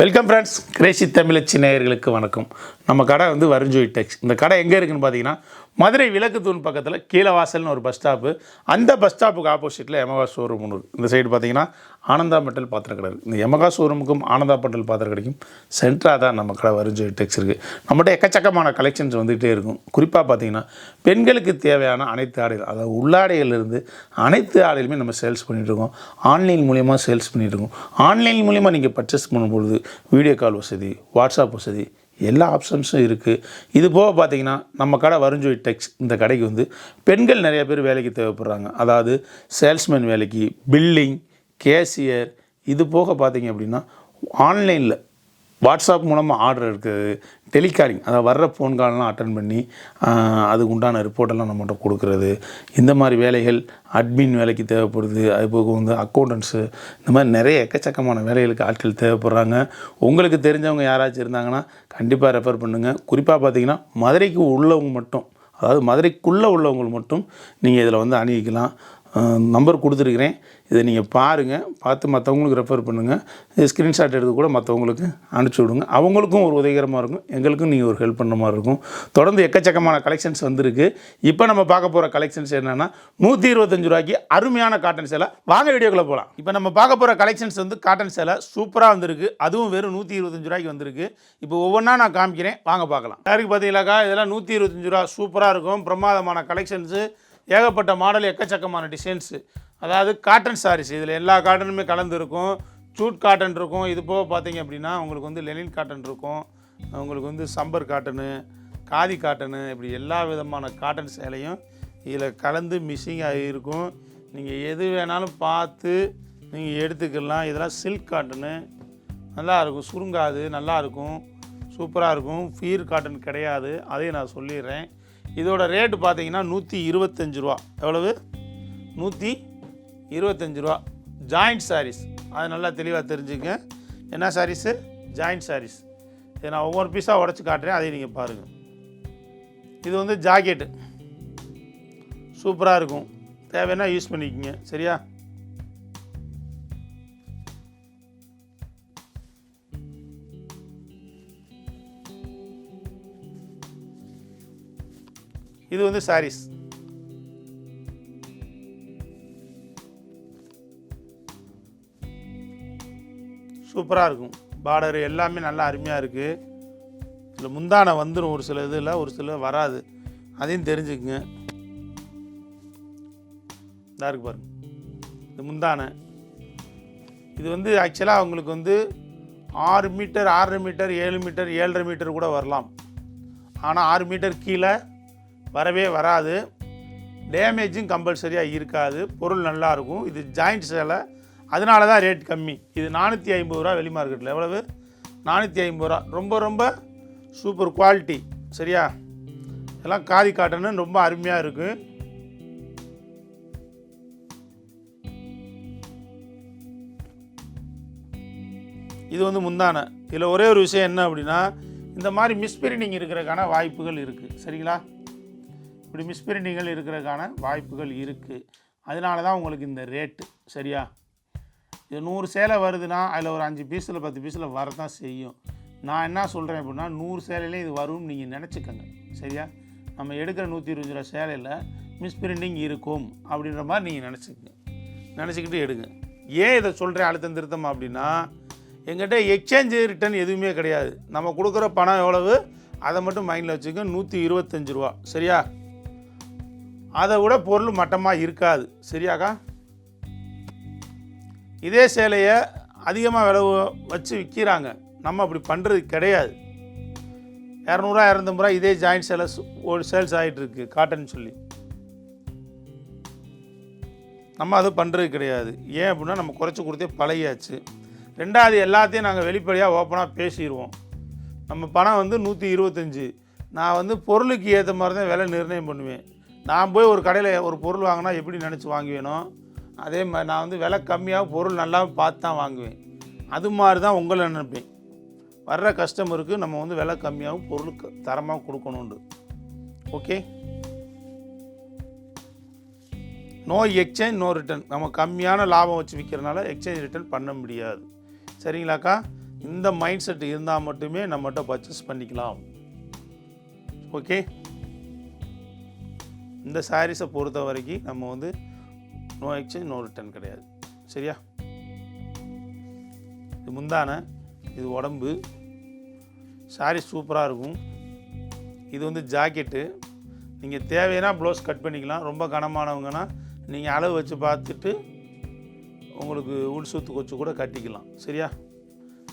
Welcome friends Crazy தமிழச்சி நேயர்களுக்கு வணக்கம். நம்ம கடை வந்து வருஞ்சோய் டெக்ஸ். இந்த கடை எங்கே இருக்குன்னு பார்த்தீங்கன்னா மதுரை விளக்கு தூண் பக்கத்தில் கீழவாசல்னு ஒரு பஸ் ஸ்டாப்பு அந்த பஸ் ஸ்டாப்புக்கு ஆப்போசிட்டில் எமகா ஷோரூம் ஒன்று இந்த சைடு பார்த்தீங்கன்னா ஆனந்தா மெட்டல் பாத்திரம் கடை இந்த எமகா ஷோரூமுக்கும் ஆனந்தா மெட்டல் பாத்திரம் கடைக்கும் சென்ட்ராக தான் நம்ம கடை வருஞ்சோய் டெக்ஸ் இருக்குது நம்மகிட்ட எக்கச்சக்கமான கலெக்ஷன்ஸ் வந்துகிட்டே இருக்கும். குறிப்பாக பார்த்தீங்கன்னா பெண்களுக்கு தேவையான அனைத்து ஆடைகள் அதாவது உள்ளாடைகள்லேருந்து அனைத்து ஆடைகளுமே நம்ம சேல்ஸ் பண்ணிகிட்ருக்கோம் இருக்கோம். ஆன்லைன் மூலியமாக சேல்ஸ் பண்ணிகிட்ருக்கோம் இருக்கோம். ஆன்லைன் மூலியமாக நீங்கள் பர்ச்சேஸ் பண்ணும்பொழுது வீடியோ கால் வசதி வாட்ஸ்அப் வசதி எல்லா ஆப்ஷன்ஸும் இருக்குது இது போக பார்த்தீங்கன்னா நம்ம கடை வருஞ்சோய் டெக்ஸ் இந்த கடைக்கு வந்து பெண்கள் நிறைய பேர் வேலைக்கு தேவைப்படுறாங்க. அதாவது சேல்ஸ்மேன் வேலைக்கு பில்லிங் கேசியர் இது போக பார்த்தீங்க அப்படின்னா ஆன்லைனில் வாட்ஸ்அப் மூலமாக ஆர்டர் இருக்குது டெலிகாலிங் அதாவது வர்ற ஃபோன் கால்லாம் அட்டன் பண்ணி அதுக்கு உண்டான ரிப்போர்ட்டெல்லாம் நம்மகிட்ட கொடுக்குறது. இந்த மாதிரி வேலைகள் அட்மின் வேலைக்கு தேவைப்படுது. அது போக வந்து அக்கௌண்டன்ஸு இந்த மாதிரி நிறைய எக்கச்சக்கமான வேலைகளுக்கு ஆட்கள் தேவைப்படுறாங்க. உங்களுக்கு தெரிஞ்சவங்க யாராச்சும் இருந்தாங்கன்னா கண்டிப்பாக ரெஃபர் பண்ணுங்கள் குறிப்பாக பார்த்தீங்கன்னா மதுரைக்கு உள்ளவங்க மட்டும் அதாவது மதுரைக்குள்ளே உள்ளவங்க மட்டும் நீங்கள் இதில் வந்து அணுகிக்கலாம். நம்பர் கொடுத்துருக்குறேன். இதை நீங்கள் பாருங்கள் பார்த்து மற்றவங்களுக்கு ரெஃபர் பண்ணுங்கள் இது ஸ்க்ரீன்ஷாட் எடுத்து கூட மற்றவங்களுக்கு அனுப்பிச்சி விடுங்க. அவங்களுக்கும் ஒரு உதவிகரமாக இருக்கும். எங்களுக்கும் நீங்கள் ஒரு ஹெல்ப் பண்ண மாதிரி இருக்கும். தொடர்ந்து எக்கச்சக்கமான கலெக்ஷன்ஸ் வந்திருக்கு. இப்போ நம்ம பார்க்க போகிற கலெக்ஷன்ஸ் என்னென்னா நூற்றி இருபத்தஞ்சு ரூபாய்க்கு அருமையான காட்டன் சேலை. வாங்க வீடியோக்குள்ளே போகலாம் இப்போ நம்ம பார்க்க போகிற கலெக்ஷன்ஸ் வந்து காட்டன் சேலை சூப்பராக வந்திருக்கு. அதுவும் வெறும் நூற்றி இருபத்தஞ்சு ரூபாய்க்கு வந்திருக்கு. இப்போ ஒவ்வொன்றா நான் காமிக்கிறேன். வாங்க பார்க்கலாம். யாருக்கு பார்த்தீங்களாக்கா இதெல்லாம் நூற்றி இருபத்தஞ்சு ரூபா சூப்பராக இருக்கும். பிரமாதமான கலெக்ஷன்ஸு ஏகப்பட்ட மாடல் எக்கச்சக்கமான டிசைன்ஸு அதாவது காட்டன் சாரீஸ் இதில் எல்லா காட்டனுமே கலந்து இருக்கும் சூட் காட்டன் இருக்கும். இது போக பார்த்தீங்க அப்படின்னா உங்களுக்கு வந்து லெனின் காட்டன் இருக்கும். உங்களுக்கு வந்து சம்பர் காட்டனு காதி காட்டனு இப்படி எல்லா விதமான காட்டன் சேலையும் இதில் கலந்து மிஸ்ஸிங்காக ஆகியிருக்கும் நீங்கள் எது வேணாலும் பார்த்து நீங்கள் எடுத்துக்கலாம். இதெல்லாம் சில்க் காட்டனு நல்லா இருக்கும். சுருங்காது. நல்லாயிருக்கும் சூப்பராக இருக்கும். ஃபீர் காட்டன் கிடையாது. அதையும் நான் சொல்லிடுறேன். இதோட ரேட்டு பார்த்தீங்கன்னா நூற்றி இருபத்தஞ்சு ரூபா. எவ்வளவு? நூற்றி இருபத்தஞ்சி ரூபா. ஜாயிண்ட் சாரீஸ் அது நல்லா தெளிவாக தெரிஞ்சுங்க என்ன சாரீஸு ஜாயிண்ட் சாரீஸ் இதை நான் ஒவ்வொரு பீஸாக உடச்சி காட்டுறேன். அதையும் நீங்கள் பாருங்கள் இது வந்து ஜாக்கெட்டு சூப்பராக இருக்கும். தேவைன்னா யூஸ் பண்ணிக்கோங்க. சரியா? இது வந்து சாரீஸ் சூப்பராக இருக்கும். பார்டர் எல்லாமே நல்லா அருமையாக இருக்குது இதில் முந்தானை வந்துடும் ஒரு சில இதில் ஒரு சில வராது. அதையும் தெரிஞ்சுக்குங்க. இதாக இருக்கு பாருங்க. இது முந்தானை. இது வந்து ஆக்சுவலாக அவங்களுக்கு வந்து ஆறு மீட்டர் ஆறரை மீட்டர் ஏழு மீட்டர் ஏழரை மீட்டர் கூட வரலாம். ஆனால் ஆறு மீட்டர் கீழே வரவே வராது. டேமேஜும் கம்பல்சரியாக இருக்காது. பொருள் நல்லாயிருக்கும் இது ஜாயிண்ட் சேலை. அதனால தான் ரேட் கம்மி. இது நானூற்றி ஐம்பது ரூபா வெளி மார்க்கெட்டில் எவ்வளவு? நானூற்றி ஐம்பது ரூபா. ரொம்ப ரொம்ப சூப்பர் குவாலிட்டி சரியா? எல்லாம் காதி காட்டனு ரொம்ப அருமையாக இருக்குது இது வந்து முந்தானை. இதில் ஒரே ஒரு விஷயம் என்ன அப்படின்னா இந்த மாதிரி மிஸ்பிரிண்டிங் இருக்கிறதுக்கான வாய்ப்புகள் இருக்குது சரிங்களா? இப்படி மிஸ்பிரிண்டிங்கள் இருக்கிறதுக்கான வாய்ப்புகள் இருக்குது அதனால தான் உங்களுக்கு இந்த ரேட்டு சரியா? நூறு சேலை வருதுன்னா அதில் ஒரு அஞ்சு பீஸில் பத்து பீஸில் வரதான் செய்யும். நான் என்ன சொல்கிறேன் அப்படின்னா நூறு சேலையிலே இது வரும்னு நீங்கள் நினச்சிக்கோங்க. சரியா? நம்ம எடுக்கிற நூற்றி இருபது ரூபா சேலையில் மிஸ்பிரிண்டிங் இருக்கும் அப்படின்ற மாதிரி நீங்கள் நினச்சிக்கங்க. நினச்சிக்கிட்டு எடுங்க. ஏன் இதை சொல்கிறேன் அழுத்தம் திருத்தம் அப்படின்னா எங்கிட்ட எக்ஸ்சேஞ்சு ரிட்டர்ன் எதுவுமே கிடையாது. நம்ம கொடுக்குற பணம் எவ்வளவு? அதை மட்டும் மைண்டில் வச்சுக்க நூற்றி இருபத்தஞ்சு ரூபா. சரியா? அதை விட பொருள் மட்டமாக இருக்காது. சரியாக்கா? இதே சேலையை அதிகமாக விலை வச்சு விற்கிறாங்க. நம்ம அப்படி பண்ணுறது கிடையாது. இரநூறுவா இரநூத்தம்பது ரூபா இதே ஜாயிண்ட் சேலை ஒரு சேல்ஸ் ஆகிட்டுருக்கு காட்டன் சொல்லி. நம்ம அது பண்ணுறது கிடையாது. ஏன் அப்படின்னா நம்ம குறைச்சி கொடுத்தே பழகியாச்சு. ரெண்டாவது எல்லாத்தையும் நாங்கள் வெளிப்படையாக ஓப்பனாக பேசிடுவோம் நம்ம பணம் வந்து நூற்றி இருபத்தஞ்சி. நான் வந்து பொருளுக்கு ஏற்ற மாதிரி தான் விலை நிர்ணயம் பண்ணுவேன். நான் போய் ஒரு கடையில் ஒரு பொருள் வாங்கினா எப்படி நினச்சி வாங்குவேனோ அதே மாதிரி நான் வந்து விலை கம்மியாக பொருள் நல்லா பார்த்து தான் வாங்குவேன். அது மாதிரி தான் உங்களை நினைப்பேன். வர்ற கஸ்டமருக்கு நம்ம வந்து விலை கம்மியாகவும் பொருள் தரமாக கொடுக்கணுண்டு okay? No exchange no return நம்ம கம்மியான லாபம் வச்சு விற்கிறனால எக்ஸ்சேஞ்ச் ரிட்டர்ன் பண்ண முடியாது. சரிங்களாக்கா? இந்த மைண்ட் செட் இருந்தால் மட்டுமே நம்மகிட்ட பர்ச்சேஸ் பண்ணிக்கலாம். ஓகே? இந்த சாரீஸை பொறுத்த வரைக்கும் நம்ம வந்து நோ எக்ஸ்சேஞ்ச் நோ ரிட்டர்ன் கிடையாது. சரியா? இது முந்தான இது உடம்பு. சாரி சூப்பராக இருக்கும். இது வந்து ஜாக்கெட்டு. நீங்கள் தேவைன்னா ப்ளவுஸ் கட் பண்ணிக்கலாம். ரொம்ப கனமானவங்கன்னா நீங்கள் அளவு வச்சு பார்த்துட்டு உங்களுக்கு உள் சுத்து கொச்சு கூட கட்டிக்கலாம். சரியா?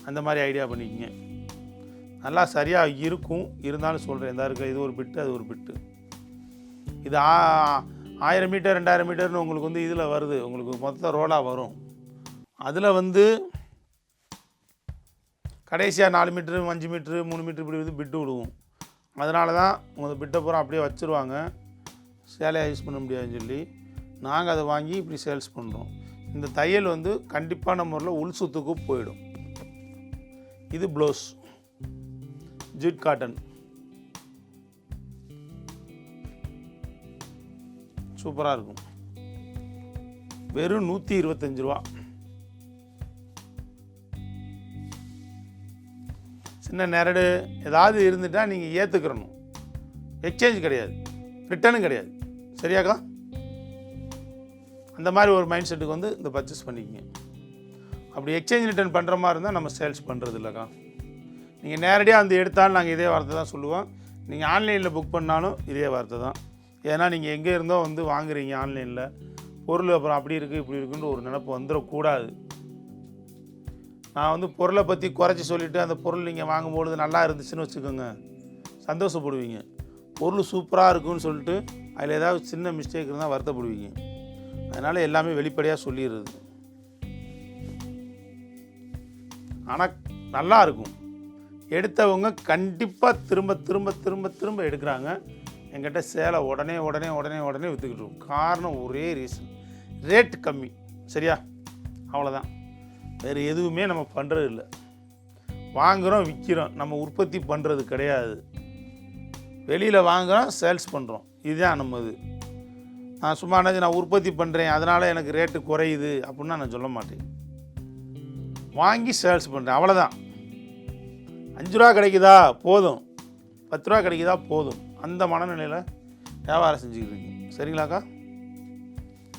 அந்த மாதிரி ஐடியா பண்ணிக்கங்க. நல்லா சரியாக இருக்கும். இருந்தாலும் சொல்கிறேன் இந்த இருக்க இது ஒரு பிட்டு அது ஒரு பிட்டு. இது ஆ ஆயிரம் மீட்டர் ரெண்டாயிரம் மீட்டர்னு உங்களுக்கு வந்து இதில் வருது. உங்களுக்கு மொத்த ரோலாக வரும். அதில் வந்து கடைசியாக நாலு மீட்ரு அஞ்சு மீட்ரு மூணு மீட்ரு இப்படி வந்து பிட்டு விடுவோம். அதனால தான் உங்கள் பிட்டை பூரா அப்படியே வச்சுருவாங்க. சேலையாக யூஸ் பண்ண முடியாதுன்னு சொல்லி நாங்கள் அதை வாங்கி இப்படி சேல்ஸ் பண்ணுறோம் இந்த தையல் வந்து கண்டிப்பான முறையில் உள் சுத்துக்கு போயிடும். இது ப்ளவுஸ் ஜிட் காட்டன் சூப்பராக இருக்கும். வெறும் நூற்றி இருபத்தஞ்சி ரூபா. சின்ன நேரடு ஏதாவது இருந்துட்டால் நீங்கள் ஏற்றுக்கிறணும் எக்ஸ்சேஞ்ச் கிடையாது. ரிட்டர்னும் கிடையாது. சரியாக்கா? அந்த மாதிரி ஒரு மைண்ட் செட்டுக்கு வந்து இந்த பர்ச்சேஸ் பண்ணிக்கிங்க. அப்படி எக்ஸ்சேஞ்ச் ரிட்டர்ன் பண்ணுற மாதிரி இருந்தால் நம்ம சேல்ஸ் பண்ணுறது இல்லைக்கா. நீங்கள் நேரடியாக வந்து எடுத்தாலும் நாங்கள் இதே வார்த்தை தான் சொல்லுவோம். நீங்கள் ஆன்லைனில் புக் பண்ணாலும் இதே வார்த்தை தான். ஏன்னா நீங்கள் எங்கே இருந்தோ வந்து வாங்குறீங்க ஆன்லைனில். பொருள் அப்புறம் அப்படி இருக்குது இப்படி இருக்குன்னு ஒரு நினப்பு வந்துடக்கூடாது நான் வந்து பொருளை பற்றி குறைச்சி சொல்லிவிட்டு அந்த பொருள் நீங்கள் வாங்கும்பொழுது நல்லா இருந்துச்சுன்னு வச்சுக்கோங்க. சந்தோஷப்படுவீங்க. பொருள் சூப்பராக இருக்குன்னு சொல்லிட்டு அதில் ஏதாவது சின்ன மிஸ்டேக் இருந்தால் வருத்தப்படுவீங்க. அதனால் எல்லாமே வெளிப்படையாக சொல்லிடுறது. ஆனால் நல்லா இருக்கும். எடுத்தவங்க கண்டிப்பாக திரும்ப திரும்ப திரும்ப திரும்ப எடுக்கிறாங்க. என்கிட்ட சேலை உடனே உடனே உடனே உடனே விற்றுக்கிட்டு காரணம் ஒரே ரீசன் ரேட் கம்மி. சரியா? அவ்வளோதான் வேறு எதுவுமே நம்ம பண்ணுறது இல்லை. வாங்குகிறோம் விற்கிறோம் நம்ம உற்பத்தி பண்ணுறது கிடையாது. வெளியில் வாங்குகிறோம் சேல்ஸ் பண்ணுறோம் இதுதான் நம்ம இது. நான் சும்மா என்ன நான் உற்பத்தி பண்ணுறேன் அதனால் எனக்கு ரேட்டு குறையுது அப்படின்னா நான் சொல்ல மாட்டேன். வாங்கி சேல்ஸ் பண்ணுறேன் அவ்வளோதான் அஞ்சு ரூபா கிடைக்குதா? போதும். பத்து ரூபா கிடைக்குதா? போதும். அந்த மனநிலையில் வியாபாரம் செஞ்சுக்கிட்டு இருக்கீங்க சரிங்களாக்கா?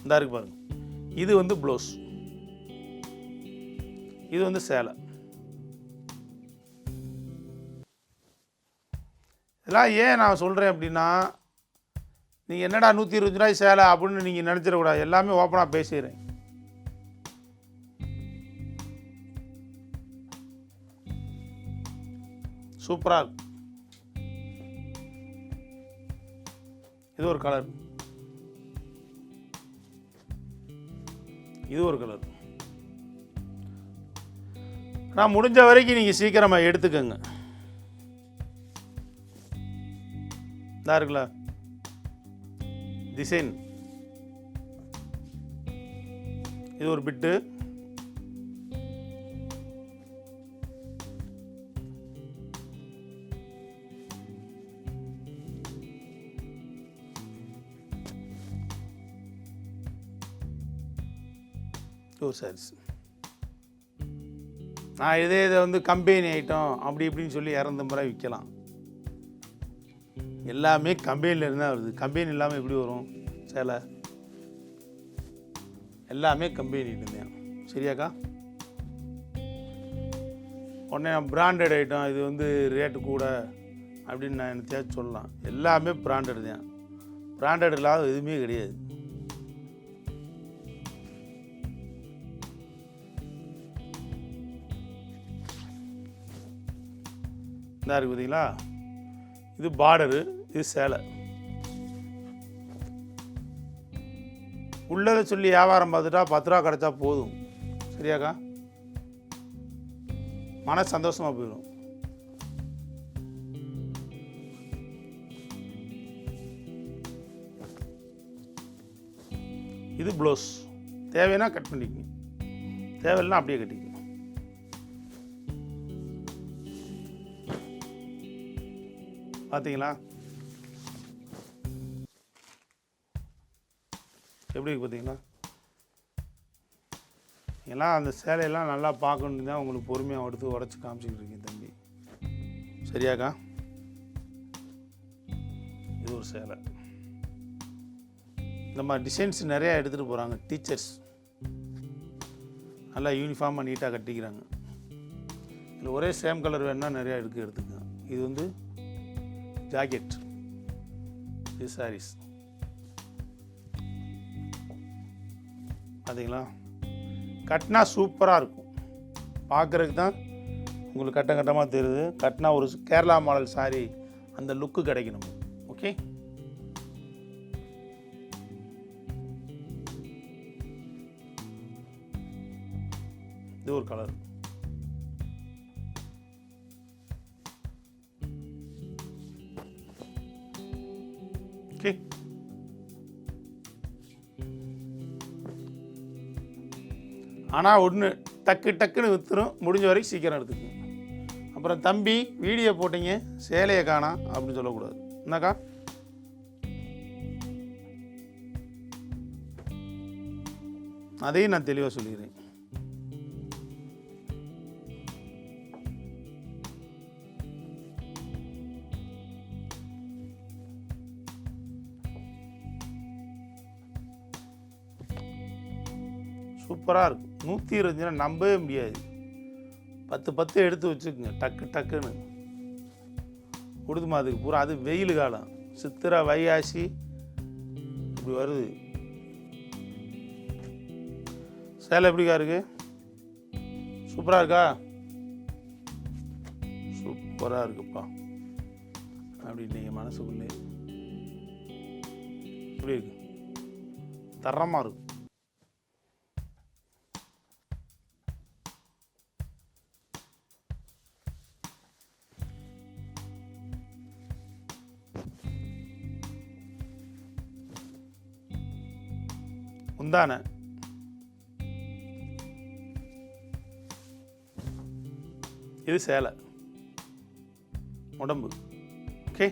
இந்த இருக்கு பாருங்க. இது வந்து ப்ளவுஸ் இது வந்து சேலை. இதெல்லாம் ஏன் நான் சொல்கிறேன் அப்படின்னா நீங்கள் என்னடா நூற்றி இருபது ரூபாய் சேலை அப்படின்னு நீங்கள் நினச்சிடக்கூடாது. எல்லாமே ஓப்பனாக பேசிடுறேன். சூப்பராக இருக்கும் இது ஒரு கலர் இது ஒரு கலர் நான் முடிஞ்ச வரைக்கும் நீங்கள் சீக்கிரமாக எடுத்துக்கோங்க. இதாக இருக்குல்ல? டிசைன் இது ஒரு பிட்டு ஒரு நான் இதே இதை வந்து கம்பெனி ஐட்டம் அப்படி இப்படின்னு சொல்லி இறந்த முறை விற்கலாம். எல்லாமே கம்பெனியில் இருந்தால் வருது. கம்பெனி இல்லாமல் எப்படி வரும்? சேலை. எல்லாமே கம்பெனிட்டு சரியாக்கா? உடனே பிராண்டட் ஐட்டம் இது வந்து ரேட்டு கூட அப்படின்னு நான் என்னத்தையாச்சும் சொல்லலாம். எல்லாமே பிராண்டட் தான். பிராண்டட் இல்லாத எதுவுமே கிடையாது. இந்த இருக்குது பார்த்தீங்களா? இது பார்டரு இது சேலை. உள்ளதை சொல்லி வியாபாரம் பார்த்துட்டா பத்து ரூபா கிடச்சா போதும். சரியாக்கா? மன சந்தோஷமாக போயிடும். இது ப்ளவுஸ் தேவைன்னா கட் பண்ணிக்கங்க. தேவையில்லைன்னா அப்படியே கட்டிக்கங்க. பார்த்தீங்களா எப்படி இருக்கு பார்த்தீங்களா எல்லாம் அந்த சேலையெல்லாம் நல்லா பார்க்கணும் தான் உங்களுக்கு பொறுமையாக எடுத்து உடச்சி காமிச்சிக்கிட்டு இருக்கேன் தம்பி. சரியாக்கா? இது ஒரு சேலை. இந்த மாதிரி டிசைன்ஸ் நிறையா எடுத்துகிட்டு போகிறாங்க டீச்சர்ஸ் நல்லா யூனிஃபார்மாக நீட்டாக கட்டிக்கிறாங்க. இதில் ஒரே சேம் கலர் வேணுன்னா நிறையா எடுக்க எடுத்துக்கோங்க இது வந்து ஜாக்கெட் இது சாரீஸ் பார்த்தீங்களா கட்டினா சூப்பராக இருக்கும். பார்க்குறதுக்கு தான் உங்களுக்கு கட்டம் கட்டமாக தெரியுது. கட்டினா ஒரு கேரளா மாடல் சாரி அந்த லுக்கு கிடைக்கணும். ஓகே இது ஒரு கலர் ஓகே. ஆனால் ஒன்று டக்கு டக்குன்னு விற்றுரும் முடிஞ்ச வரைக்கும் சீக்கிரம் எடுத்துக்கோங்க. அப்புறம் தம்பி வீடியோ போட்டீங்க சேலையை காணா அப்படின்னு சொல்லக்கூடாது. என்னக்கா? அதையும் நான் தெளிவாக சொல்லிடுறேன். சூப்பராக இருக்கும். நூற்றி இருபதுனா நம்பவே முடியாது. பத்து பத்து எடுத்து வச்சுக்கோங்க. டக்கு டக்குன்னு. உடுதுமா அதுக்கு பூரா. அது வெயில் காலம். சித்திரை வைகாசி இப்படி வருது. சேலை எப்படிக்கா இருக்கு? சூப்பராக இருக்கா? சூப்பராக இருக்குப்பா. அப்படின்னு நீங்கள் மனசுக்குள்ளே. எப்படி இருக்கு. தரமாக இருக்கும் முந்தான இது சேலை. உடம்பு. ஓகே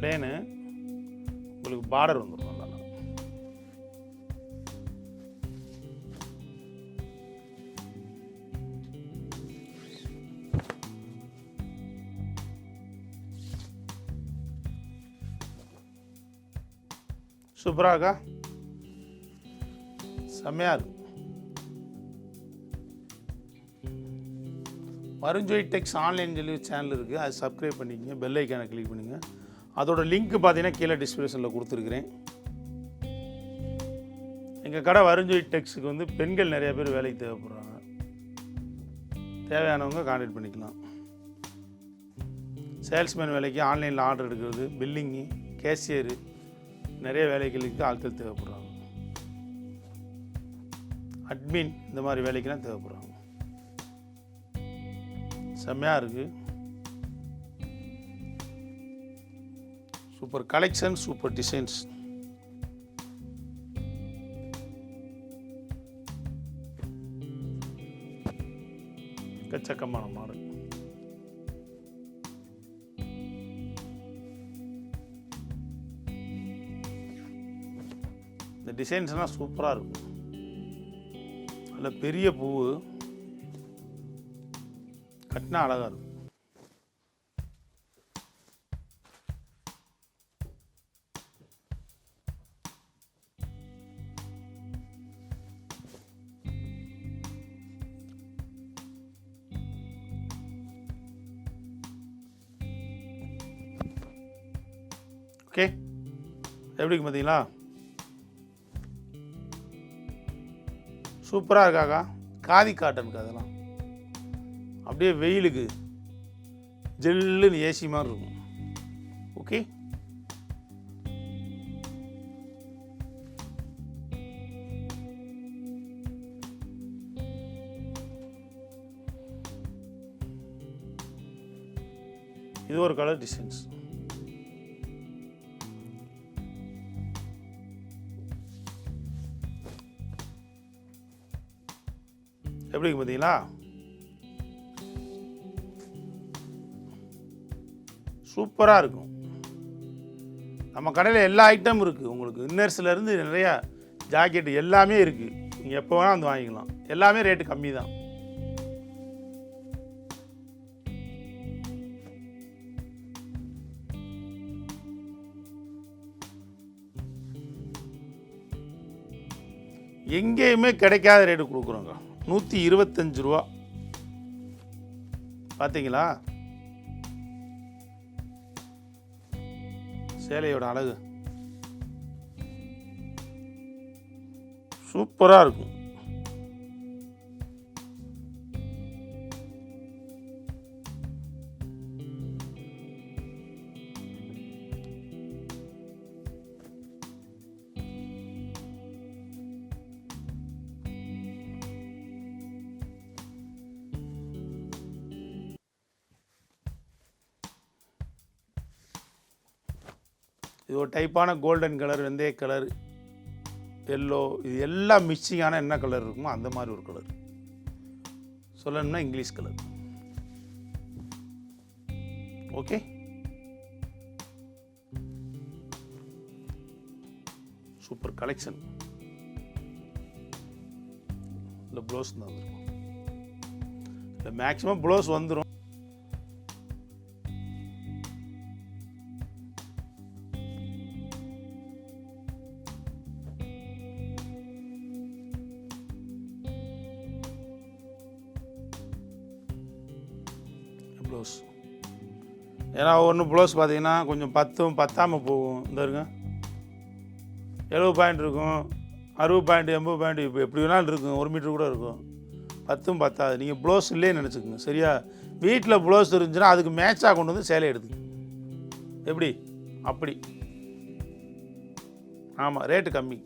பிளேனு உங்களுக்கு பார்டர் வந்துடும் சூப்பராக சூப்பராகா செம்மையாக இருக்கும் வருஞ்சொய் டெக்ஸ் ஆன்லைன் சொல்லி சேனல் இருக்குது அது சப்ஸ்கிரைப் பண்ணிக்கங்க. பெல் ஐக்கானை கிளிக் பண்ணுங்கள் அதோட லிங்க் பார்த்தீங்கன்னா கீழே டிஸ்கிரிப்ஷனில் கொடுத்துருக்குறேன். எங்கள் கடை வருஞ்சொய் டெக்ஸுக்கு வந்து பெண்கள் நிறைய பேர் வேலைக்கு தேவைப்படுறாங்க. தேவையானவங்க கான்டாக்ட் பண்ணிக்கலாம். சேல்ஸ்மேன் வேலைக்கு ஆன்லைனில் ஆர்டர் எடுக்கிறது பில்லிங்கு கேஷியரு நிறைய வேலைகளுக்கு ஆட்கள் தேவைப்படுறாங்க. அட்மின் இந்த மாதிரி வேலைக்கெல்லாம் தேவைப்படுறாங்க. செம்மையாக இருக்குது சூப்பர் கலெக்ஷன் சூப்பர் டிசைன்ஸ் எக்கச்சக்கமான மாடல். டிசைன்ஸ்லாம் சூப்பராக இருக்கும். அதில் பெரிய பூ கட்டினா அழகாக இருக்கும். ஓகே எப்படி பார்த்தீங்களா சூப்பராக இருக்காக்கா. காதி காட்டனுக்கு அதெல்லாம். அப்படியே வெயிலுக்கு ஜெல்லுன்னு ஏசி மாதிரி இருக்கும். ஓகே? இது ஒரு கலர் டிசைன்ஸ். எப்படி பார்த்தீங்களா? சூப்பராக இருக்கும். நம்ம கடையில் எல்லா ஐட்டமும் இருக்குது உங்களுக்கு இன்னர்ஸ்லேருந்து நிறையா ஜாக்கெட்டு எல்லாமே இருக்குது நீங்கள் எப்போ வேணால் வந்து வாங்கிக்கலாம். எல்லாமே ரேட்டு கம்மி தான். எங்கேயுமே கிடைக்காத ரேட்டு கொடுக்குறோங்க. நூற்றி இருபத்தஞ்சு ரூபா. பார்த்தீங்களா சேலையோட அழகு. சூப்பராக இருக்கும். ஒரு டைப்பான கோல்டன் கலர் வெந்தய கலர் எல்லோ இது எல்லாம் மிக்சிங்கான என்ன கலர் இருக்குமோ அந்த மாதிரி ஒரு கலர் சொல்லணும்னா English colour okay super collection இல்லை ப்ளவுஸ் தான் வந்துருக்கும். இல்லை மேக்ஸிமம் ப்ளவுஸ் வந்துடும் ஒன்று ப்ளவுஸ் பார்த்தீங்கன்னா கொஞ்சம் பத்தும் பத்தாமல் போகும். இந்த இருங்க எழுபது பாயிண்ட் இருக்கும். அறுபது பாயிண்ட் எண்பது பாயிண்ட் இப்போ எப்படி வேணாலும் இருக்கும். ஒரு மீட்ரு கூட இருக்கும். பத்தும் பத்தாது. நீங்கள் ப்ளவுஸ் இல்லையே நினச்சிக்கோங்க. சரியா? வீட்டில் ப்ளவுஸ் இருந்துச்சுன்னா அதுக்கு மேட்சாக கொண்டு வந்து சேலை எடுத்து எப்படி? அப்படி. ஆமாம் ரேட்டு கம்மி.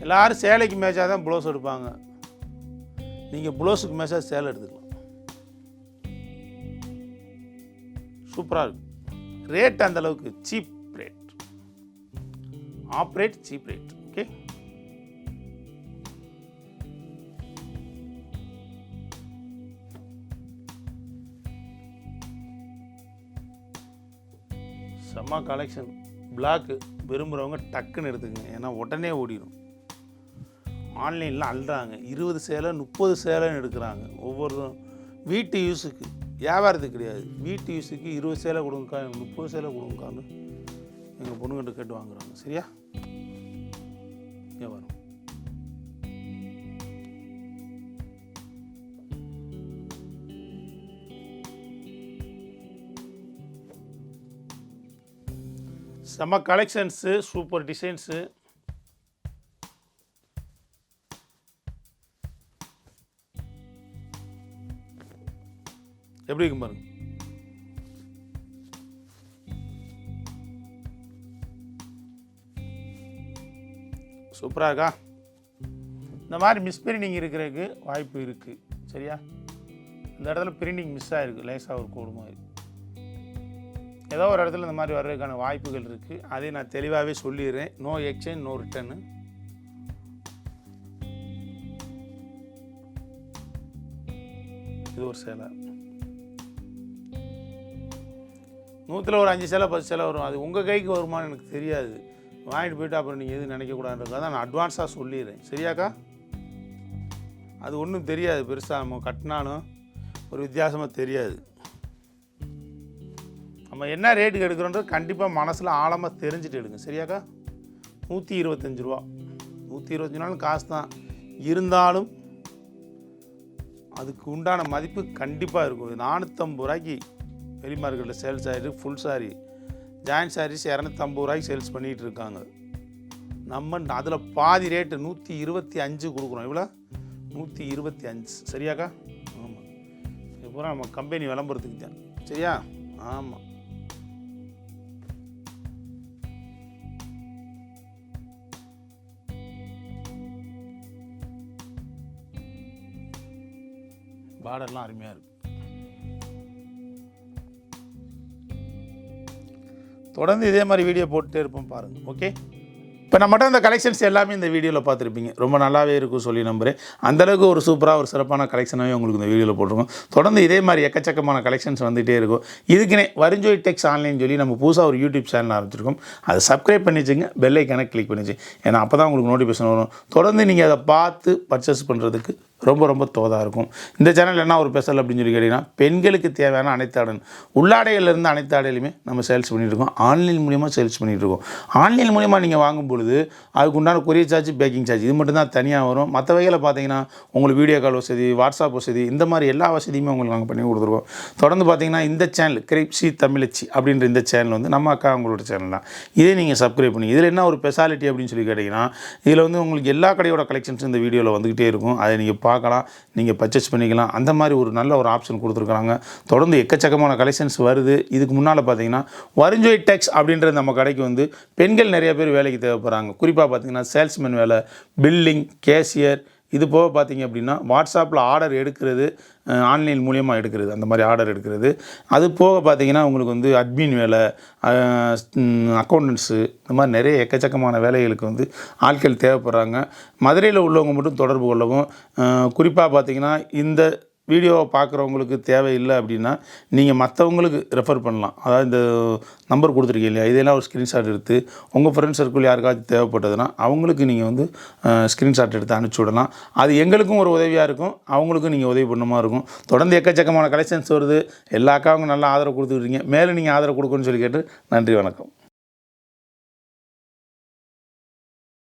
எல்லோரும் சேலைக்கு மேட்சாக தான் ப்ளவுஸ் எடுப்பாங்க. நீங்கள் ப்ளவுஸுக்கு மேட்சாக சேலை எடுத்துக்கலாம். சூப்பராக இருக்கும். ரேட் அந்த அளவுக்கு cheap rate half rate cheap rate okay செம்ம கலெக்ஷன் பிளாக்கு விரும்புகிறவங்க டக்குன்னு எடுத்துக்கங்க ஏன்னா உடனே ஓடிடும் ஆன்லைனில் அள்ளுறாங்க இருபது சேலை முப்பது சேலைன்னு எடுக்கிறாங்க. ஒவ்வொரு வீட்டு யூஸுக்கு வியாபாரத்துக்கு கிடையாது. வீட்டு யூஸுக்கு இருபது சேலை கொடுங்கக்கா முப்பது சேலை கொடுங்கக்கான்னு எங்கள் பொண்ணுகிட்ட கேட்டு வாங்குறாங்க. சரியா? வியாபாரம் செம்ம கலெக்ஷன்ஸு சூப்பர் டிசைன்ஸு எப்படி இருக்கும் பாருங்க. சூப்பராக இருக்கா? இந்த மாதிரி மிஸ் பிரிண்டிங் இருக்கிறதுக்கு வாய்ப்பு இருக்குது சரியா? இந்த இடத்துல பிரிண்டிங் மிஸ் ஆகிருக்கு லேசாக ஒரு கோடு மாதிரி. ஏதோ ஒரு இடத்துல இந்த மாதிரி வர்றதுக்கான வாய்ப்புகள் இருக்குது அதை நான் தெளிவாகவே சொல்லிடுறேன். நோ எக்ஸ்சேஞ்ச் நோ ரிட்டர்னு இது ஒரு சேலை. நூற்றில் ஒரு அஞ்சு சேலை பத்து சேலை வரும். அது உங்கள் கைக்கு வருமானு எனக்கு தெரியாது. வாங்கிட்டு போயிட்டு அப்புறம் நீங்கள் எதுவும் நினைக்கக்கூடாதுன்றதுக்காக தான் நான் அட்வான்ஸாக சொல்லிடுறேன். சரியாக்கா? அது ஒன்றும் தெரியாது பெருசாக நம்ம கட்டினாலும் ஒரு வித்தியாசமாக தெரியாது. நம்ம என்ன ரேட்டுக்கு எடுக்கிறோன்றது கண்டிப்பாக மனசில் ஆழமாக தெரிஞ்சுட்டு எடுங்க. சரியாக்கா? நூற்றி இருபத்தஞ்சி ரூபா. நூற்றி இருபத்தஞ்சி நாளும் காசு தான். இருந்தாலும் அதுக்கு உண்டான மதிப்பு கண்டிப்பாக இருக்கும். நானூற்றம்பது ரூபாய்க்கு வெளி மார்க்கெட்டில் சேல்ஸ் ஆகிட்டு ஃபுல் சாரி ஜாயின் சாரீஸ் இரநூத்தம்பது ரூபாய்க்கு சேல்ஸ் பண்ணிகிட்டு இருக்காங்க நம்ம அதில் பாதி ரேட்டு நூற்றி இருபத்தி அஞ்சு கொடுக்குறோம். இவ்வளோ நூற்றி இருபத்தி அஞ்சு. சரியாக்கா? ஆமாம் இது பூரா நம்ம கம்பெனி விளம்பரத்துக்கு தான். சரியா? ஆமாம் பார்டர்லாம் அருமையாக இருக்குது தொடர்ந்து இதே மாதிரி வீடியோ போட்டுட்டே இருப்போம் பாருங்கள் ஓகே இப்போ நம்மகிட்ட அந்த கலெக்ஷன்ஸ் எல்லாமே இந்த வீடியோவில் பார்த்துருப்பீங்க. ரொம்ப நல்லாவே இருக்கும் சொல்லி நம்புகிறேன் அந்தளவுக்கு ஒரு சூப்பராக ஒரு சிறப்பான கலெக்ஷனாகவே உங்களுக்கு இந்த வீடியோவில் போட்டிருக்கோம். தொடர்ந்து இதே மாதிரி எக்கச்சக்கமான கலெக்ஷன்ஸ் வந்துகிட்டே இருக்கும். இதுக்குனே வரிஞ்சோய் டெக்ஸ் ஆன்லைன் சொல்லி நம்ம புதுசாக ஒரு யூடியூப் சேனல் ஆரம்பிச்சிருக்கோம். அதை சப்ஸ்கிரைப் பண்ணி வச்சுங்க பெல் கிளிக் பண்ணி வச்சு ஏன்னா அப்போ தான் உங்களுக்கு நோட்டிஃபிகேஷன் வரும். தொடர்ந்து நீங்கள் அதை பார்த்து பர்ச்சேஸ் பண்ணுறதுக்கு ரொம்ப ரொம்ப தோதாக இருக்கும். இந்த சேனல் என்ன ஒரு ஸ்பெஷல் அப்படின்னு சொல்லி கேட்டிங்கன்னா பெண்களுக்கு தேவையான அனைத்து ஆடன் உள்ளாடைகள்லேருந்து அனைத்து ஆடையிலுமே நம்ம சேல்ஸ் பண்ணிகிட்ருக்கோம் இருக்கோம். ஆன்லைன் மூலியமாக சேல்ஸ் பண்ணிகிட்ருக்கோம் ஆன்லைன் மூலியமாக நீங்கள் வாங்கும் பொழுது அதுக்கு உண்டான கொரியர் சார்ஜ் பேக்கிங் சார்ஜ் இது மட்டும்தான் தனியாக வரும். மற்ற வகையில் பார்த்தீங்கன்னா உங்களுக்கு வீடியோ கால் வசதி வாட்ஸ்அப் வசதி இந்த மாதிரி எல்லா வசதியுமே உங்களுக்கு நாங்கள் பண்ணி கொடுத்துருக்கோம். தொடர்ந்து பார்த்தீங்கன்னா இந்த சேனல் கிரிப்சி தமிழச்சி அப்படின்ற இந்த சேனல் வந்து நம்ம அக்கா அவங்களோட சேனல் தான். இதே நீங்கள் சப்ஸ்கிரைப் பண்ணி இதில் என்ன ஒரு ஸ்பெஷாலிட்டி அப்படின்னு சொல்லி கேட்டிங்கன்னா இதில் வந்து உங்களுக்கு எல்லா கடையோட கலெக்ஷன்ஸ் இந்த வீடியோவில் வந்துக்கிட்டே இருக்கும். அதை நீங்கள் பார்க்கலாம் நீங்கள் பர்ச்சேஸ் பண்ணிக்கலாம். அந்த மாதிரி ஒரு நல்ல ஒரு ஆப்ஷன் கொடுத்துருக்குறாங்க. தொடர்ந்து எக்கச்சக்கமான கலெக்ஷன்ஸ் வருது. இதுக்கு முன்னால் பார்த்தீங்கன்னா வருஞ்சோய் டெக்ஸ் அப்படின்ற நம்ம கடைக்கு வந்து பெண்கள் நிறைய பேர் வேலைக்கு தேவைப்படுறாங்க. குறிப்பாக பார்த்தீங்கன்னா சேல்ஸ்மேன் வேலை பில்லிங் கேஷியர் இது போக பார்த்தீங்க அப்படின்னா வாட்ஸ்அப்பில் ஆர்டர் எடுக்கிறது ஆன்லைன் மூலியமாக எடுக்கிறது அந்த மாதிரி ஆர்டர் எடுக்கிறது. அது போக பார்த்தீங்கன்னா உங்களுக்கு வந்து அட்மின் வேலை அக்கௌண்டன்ஸு இந்த மாதிரி நிறைய எக்கச்சக்கமான வேலைகளுக்கு வந்து ஆட்கள் தேவைப்படுறாங்க. மதுரையில் உள்ளவங்க மட்டும் தொடர்பு கொள்ளவும் குறிப்பாக பார்த்திங்கன்னா இந்த வீடியோவை பார்க்குறவங்களுக்கு தேவையில்லை அப்படின்னா நீங்கள் மற்றவங்களுக்கு ரெஃபர் பண்ணலாம். அதாவது இந்த நம்பர் கொடுத்துருக்கீங்க இல்லையா? இதெல்லாம் ஒரு ஸ்க்ரீன்ஷாட் எடுத்து உங்கள் ஃப்ரெண்ட் சர்க்கிள் யாருக்காச்சும் தேவைப்பட்டதுன்னா அவங்களுக்கு நீங்கள் வந்து ஸ்க்ரீன்ஷாட் எடுத்து அனுப்பிச்சி விடலாம். அது எங்களுக்கும் ஒரு உதவியாக இருக்கும். அவங்களுக்கும் நீங்கள் உதவி பண்ணமாக இருக்கும். தொடர்ந்து எக்கச்சக்கமான கலெக்ஷன்ஸ் வருது. எல்லா அக்காவும் நல்லா ஆதரவு கொடுத்துருக்கீங்க மேலும் நீங்கள் ஆதரவு கொடுக்கணும்னு சொல்லி கேட்டு நன்றி வணக்கம்.